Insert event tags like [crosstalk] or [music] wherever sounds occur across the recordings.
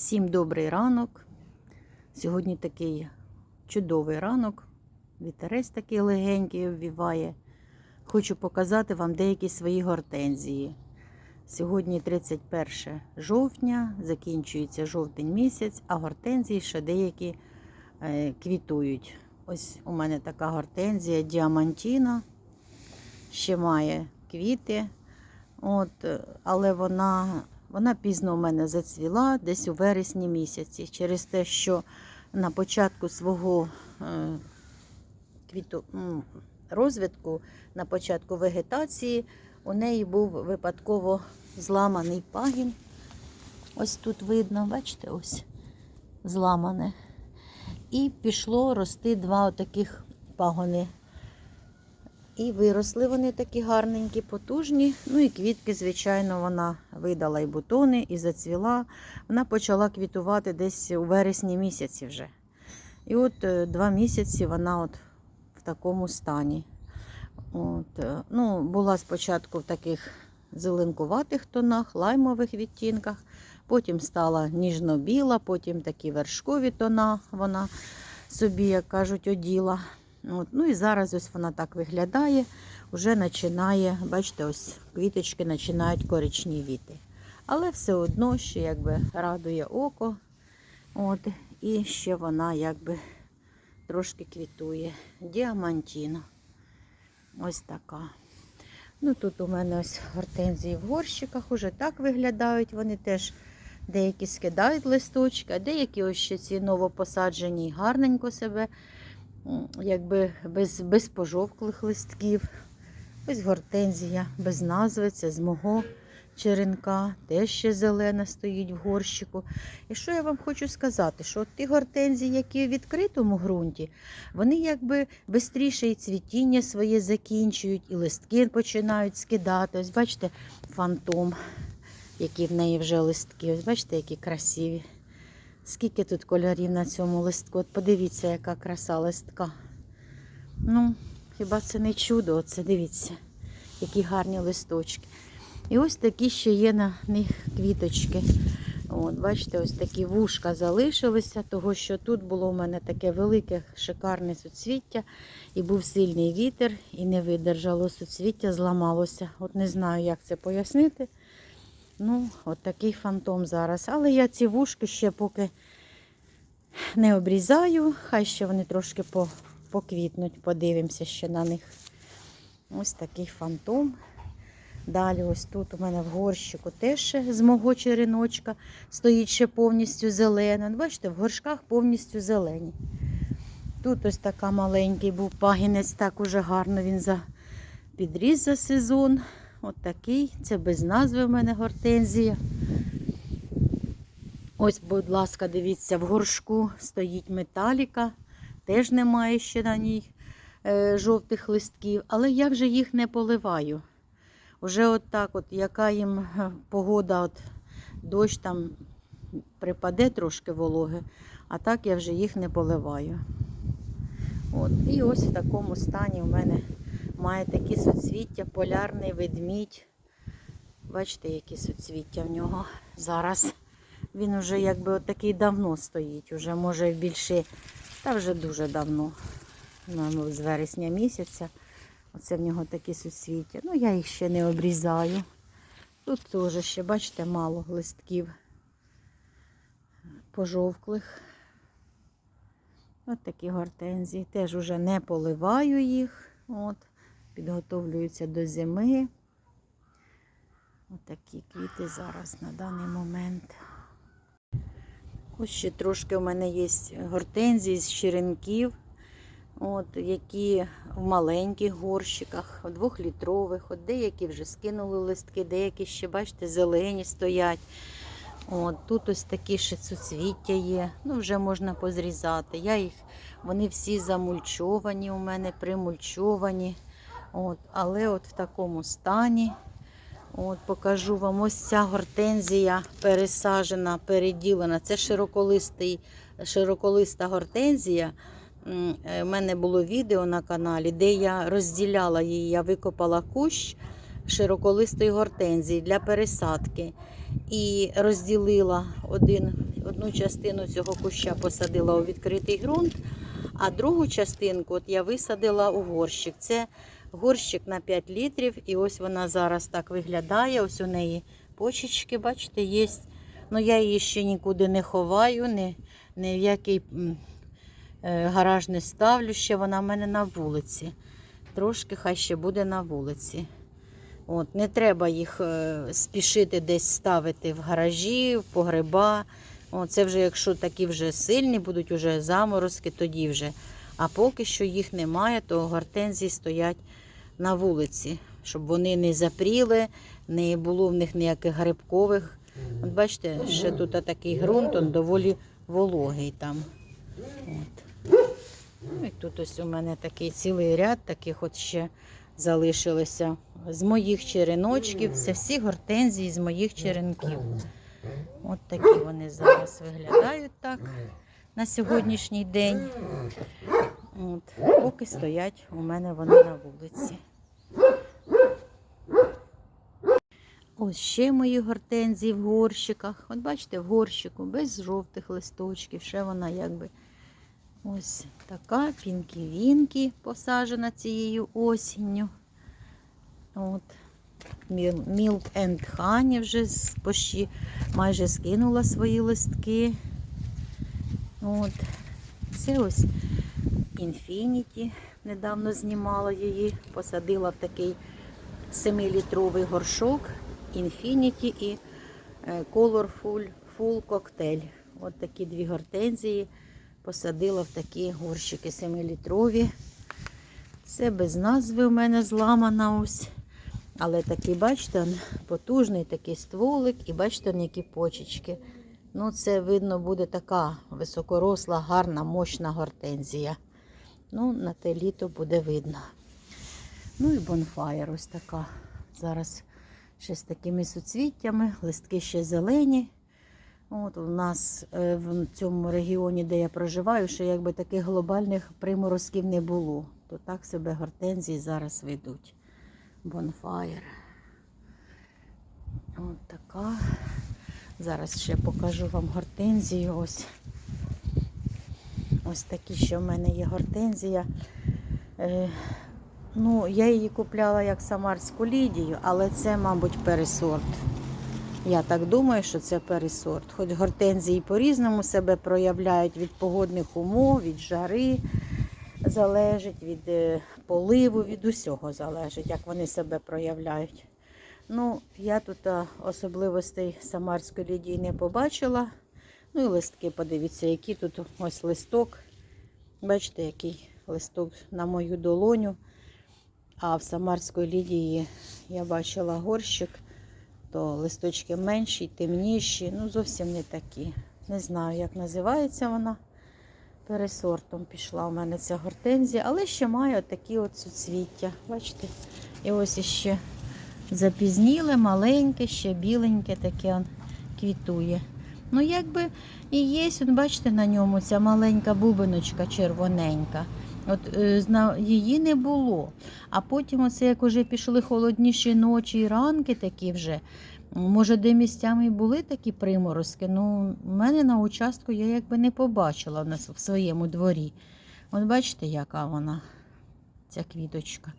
Всім добрий ранок. Сьогодні такий чудовий ранок. Вітерець такий легенький обвіває. Хочу показати вам деякі свої гортензії. Сьогодні 31 жовтня, закінчується жовтень місяць, а гортензії ще деякі е, квітують. Ось у мене така гортензія діамантіна, ще має квіти. От, але вона, вона пізно у мене зацвіла десь у вересні місяці, через те, що на початку свого е, квіту, розвитку, на початку вегетації, у неї був випадково зламаний пагін. Ось тут видно, бачите, ось зламане. І пішло рости два отаких пагони. І виросли вони такі гарненькі, потужні. Ну і квітки, звичайно, вона видала і бутони, і зацвіла. Вона почала квітувати десь у вересні місяці вже. І от е, два місяці вона от в такому стані. От, е, ну, була спочатку в таких зеленкуватих тонах, лаймових відтінках, потім стала ніжно-біла, потім такі вершкові тона вона собі, як кажуть, оділа. От, ну і зараз ось вона так виглядає, вже починає, бачите, ось квіточки починають коричневіти. Але все одно ще якби радує око. От, і ще вона якби трошки квітує. Діамантіна. Ось така. Ну тут у мене ось гортензії в горщиках уже так виглядають. Вони теж деякі скидають листочки, а деякі ось ще ці новопосаджені гарненько себе, якби без, без пожовклих листків. Ось гортензія без назви, це з мого черенка, теж ще зелена стоїть в горщику. І що я вам хочу сказати, що ті гортензії, які в відкритому ґрунті, вони якби швидше і цвітіння своє закінчують, і листки починають скидати. Ось бачите, фантом, які в неї вже листки. Ось бачите, які красиві. Скільки тут кольорів на цьому листку. От подивіться, яка краса листка. Ну, хіба це не чудо? Оце дивіться, які гарні листочки. І ось такі ще є на них квіточки. От, бачите, ось такі вушка залишилися, того що тут було у мене таке велике, шикарне суцвіття, і був сильний вітер, і не видержало суцвіття, зламалося. От не знаю, як це пояснити. Ну, от такий фантом зараз. Але я ці вушки ще поки не обрізаю, хай ще вони трошки по, поквітнуть, подивимося ще на них. Ось такий фантом. Далі, ось тут у мене в горщику теж з мого череночка стоїть ще повністю зелена. Ну, Бачите, в горшках повністю зелені. Тут ось така маленький був пагінець, так уже гарно він за... підріс за сезон. От такий. Це без назви в мене гортензія. Ось, будь ласка, дивіться, в горшку стоїть металіка. Теж немає ще на ній е, жовтих листків, але я вже їх не поливаю. Уже от так, от, яка їм е, погода, от, дощ там припаде трошки вологи, а так я вже їх не поливаю. От. І ось в такому стані у мене має такі суцвіття, полярний ведмідь. Бачите, які суцвіття в нього зараз. Він уже якби от такий давно стоїть, уже може більше, та вже дуже давно, ну, з вересня місяця. Оце в нього такі суцвіття. Ну, я їх ще не обрізаю. Тут теж ще, бачите, мало листків пожовклих. Ось такі гортензії. Теж уже не поливаю їх. От, підготовлюються до зими. Ось такі квіти зараз на даний момент. Ось ще трошки у мене є гортензії з черенків. От, які в маленьких горщиках, двохлітрових, от деякі вже скинули листки, деякі ще, бачите, зелені стоять. От, Тут ось такі ще суцвіття є, ну вже можна позрізати. Я їх, Вони всі замульчовані у мене, примульчовані. От, Але от в такому стані. От, Покажу вам ось ця гортензія пересажена, переділена. Це широколистий, широколиста гортензія. Е, У мене було відео на каналі, де я розділяла її, я викопала кущ широколистої гортензії для пересадки. І розділила один одну частину цього куща посадила у відкритий ґрунт, а другу частинку от я висадила у горщик. Це горщик на 5 літрів, і ось вона зараз так виглядає. Ось у неї почечки, бачите, є. Ну я її ще нікуди не ховаю, ні, ні в який е, гараж не ставлю. Ще вона в мене на вулиці. Трошки хай ще буде на вулиці. От, не треба їх е, спішити десь ставити в гаражі, в погреба. О, це вже якщо такі вже сильні будуть уже заморозки, тоді вже. А поки що їх немає, то гортензії стоять на вулиці, щоб вони не запріли, не було в них ніяких грибкових. От бачите, ще тут такий ґрунт, він доволі вологий там. От. Ну і тут ось у мене такий цілий ряд таких от ще залишилося з моїх череночків. Це всі гортензії з моїх черенків. От такі вони зараз виглядають так на сьогоднішній день. От, поки стоять у мене вони на вулиці. Ось ще мої гортензії в горщиках. От бачите, в горщику без жовтих листочків. Ще вона якби ось така пінкі-вінкі посаджена цією осінню. От. Міл- Milk and Honey вже почти майже скинула свої листки. От. Це ось Infinity. Недавно знімала її, посадила в такий 7-літровий горшок Infinity і е, Colorful Full Cocktail. От такі дві гортензії посадила в такі горщики 7-літрові. Це без назви у мене зламана ось. Але такий, бачите, потужний такий стволик і бачите, які почечки. Ну, це видно буде така високоросла, гарна, мощна гортензія. Ну, на те літо буде видно. Ну і бонфаєр ось така. Зараз ще з такими суцвіттями, листки ще зелені. От у нас е, в цьому регіоні, де я проживаю, ще якби таких глобальних приморозків не було. То так себе гортензії зараз ведуть. Бонфаєр. От така. Зараз ще покажу вам гортензію. Ось. Ось такі, що в мене є гортензія. Е, ну, я її купляла як самарську лідію, але це, мабуть, пересорт. Я так думаю, що це пересорт. Хоч гортензії по-різному себе проявляють від погодних умов, від жари залежить, від е, поливу, від усього залежить, як вони себе проявляють. Ну, я тут особливостей самарської лідії не побачила. Ну і листки, подивіться, які тут ось листок. Бачите, який листок на мою долоню. А в самарської лідії я бачила горщик, то листочки менші, темніші, ну зовсім не такі. Не знаю, як називається вона. Пересортом пішла у мене ця гортензія, але ще має такі от суцвіття. Бачите? І ось іще запізніле, маленьке, ще біленьке, таке квітує. Ну, якби і є, от бачите, на ньому ця маленька бубиночка червоненька. От е, її не було. А потім, оце як уже пішли холодніші ночі і ранки такі вже. Може, де місцями і були такі приморозки. Ну, в мене на участку я якби не побачила нас в своєму дворі. От бачите, яка вона, ця квіточка.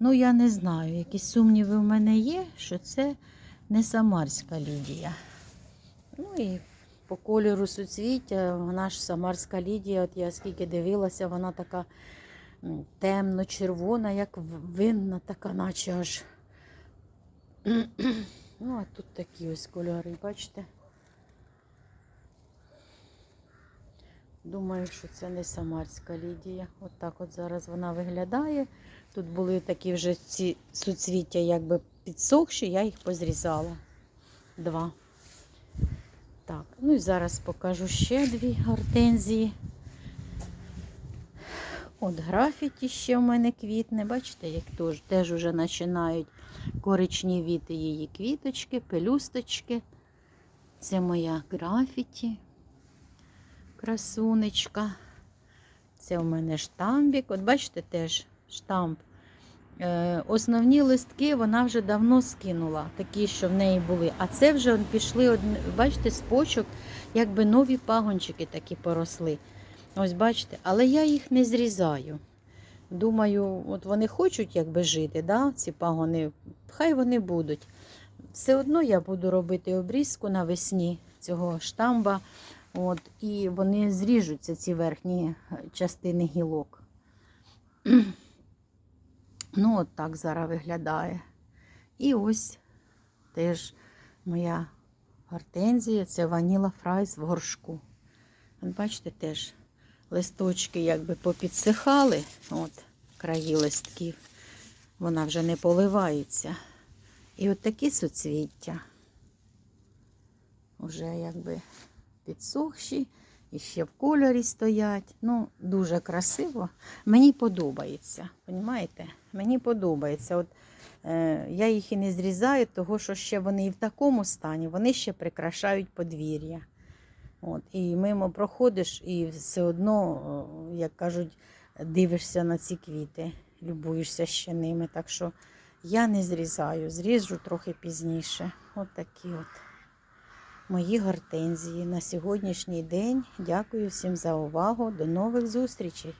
Ну, я не знаю, якісь сумніви в мене є, що це не самарська лідія. Ну і по кольору суцвіття, вона ж самарська лідія, от я скільки дивилася, вона така темно-червона, як винна, така, наче аж. [clears throat] Ну, а тут такі ось кольори, бачите? Думаю, що це не самарська лідія. От так от зараз вона виглядає. Тут були такі вже ці суцвіття якби підсохші, я їх позрізала. Два. Так, ну і зараз покажу ще дві гортензії. От графіті ще в мене квітне. Бачите, як теж, теж вже починають коричневіти її квіточки, пелюсточки. Це моя графіті. Красунечка. Це у мене штамбік. От бачите, теж штамп Основні листки вона вже давно скинула, такі, що в неї були. А це вже пішли, бачите, з почок, якби нові пагончики такі поросли. Ось бачите, але я їх не зрізаю. Думаю, от вони хочуть якби жити, да, ці пагони, хай вони будуть. Все одно я буду робити обрізку навесні цього штамба. От, і вони зріжуться, ці верхні е, частини гілок. [clears throat] Ну, от так зараз виглядає. І ось теж моя гортензія, це ваніла фрайс в горшку. От бачите, теж листочки якби попідсихали, от краї листків. Вона вже не поливається. І от такі суцвіття. Уже якби підсохші, і ще в кольорі стоять. Ну, дуже красиво. Мені подобається. Понімаєте? Мені подобається. От, е, я їх і не зрізаю, тому що ще вони і в такому стані, вони ще прикрашають подвір'я. От, і мимо проходиш, і все одно, як кажуть, дивишся на ці квіти, любуєшся ще ними. Так що я не зрізаю, зріжу трохи пізніше. От такі от мої гортензії на сьогоднішній день. Дякую всім за увагу. До нових зустрічей!